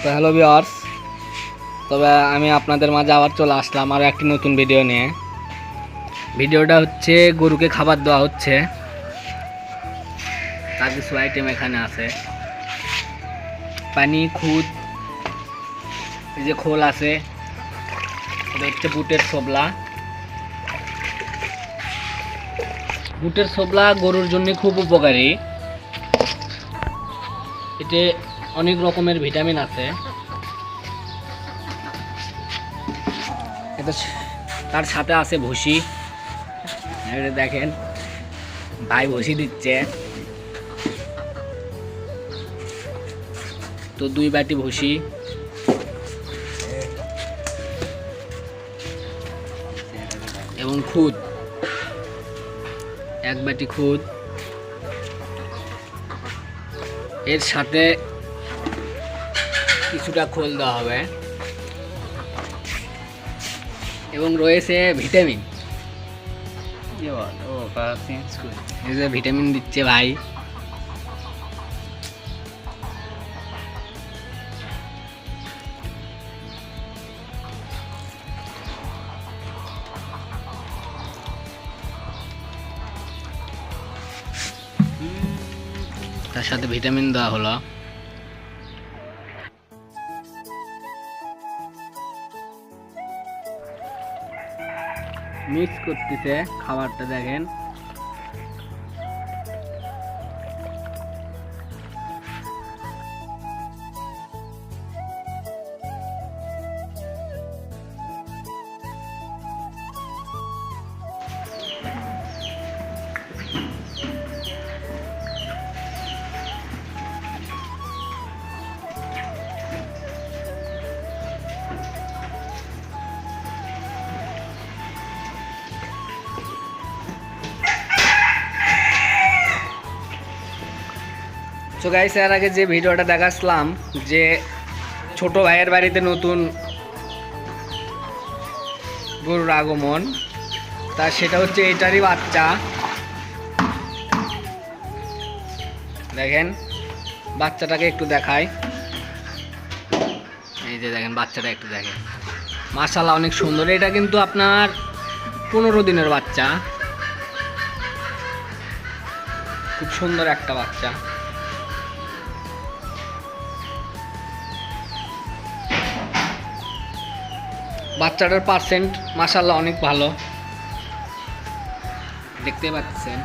তো hello viewers তবে আমি আপনাদের মাঝে আবার চলে আসলাম আরও একটি নতুন ভিডিও নিয়ে। ভিডিওটা হচ্ছে গরুকে খাবার দেওয়া হচ্ছে। তার কিছু আইটেম এখানে আছে। পানি, খুদ, এই যে খোল আছে। এটা হচ্ছে বুটের সবলা বুটের সবলা গরুর জন্য খুব উপকারী। এতে অনেক রকমের ভিটামিন আছে। তার সাথে আছে ভুসি। দেখেন, ভাই ভুসি দিচ্ছে। তো দুই বাটি ভুসি। এবং খুদ। এক বাটি খুদ। এর সাথে কিছুটা খোল দেওয়া হবে। এবং রয়েছে ভিটামিন। এই যে ভিটামিন দিচ্ছে ভাই। তার সাথে ভিটামিন দেওয়া হলো। মিক্স করতেছে খাবারটা দেখেন। তো গাইস এর আগে যে ভিডিওটা দেখাচ্ছিলাম যে ছোট ভাইয়ের বাড়িতে নতুন গরুর আগমন, তা সেটা হচ্ছে এটারই বাচ্চা। দেখেন, বাচ্চাটাকে একটু দেখাই। এই যে দেখেন, বাচ্চাটা একটু দেখেন। মাশাল্লাহ অনেক সুন্দর। এটা কিন্তু আপনার পনেরো দিনের বাচ্চা। খুব সুন্দর একটা বাচ্চা। বাচ্চাটার পার্সেন্ট মাসাল্লাহ অনেক ভালো। দেখতে পাচ্ছেন।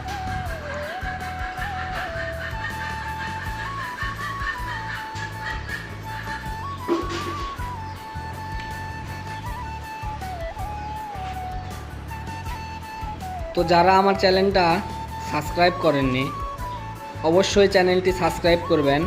তো যারা আমার চ্যানেলটা সাবস্ক্রাইব করেননি, অবশ্যই চ্যানেলটি সাবস্ক্রাইব করবেন।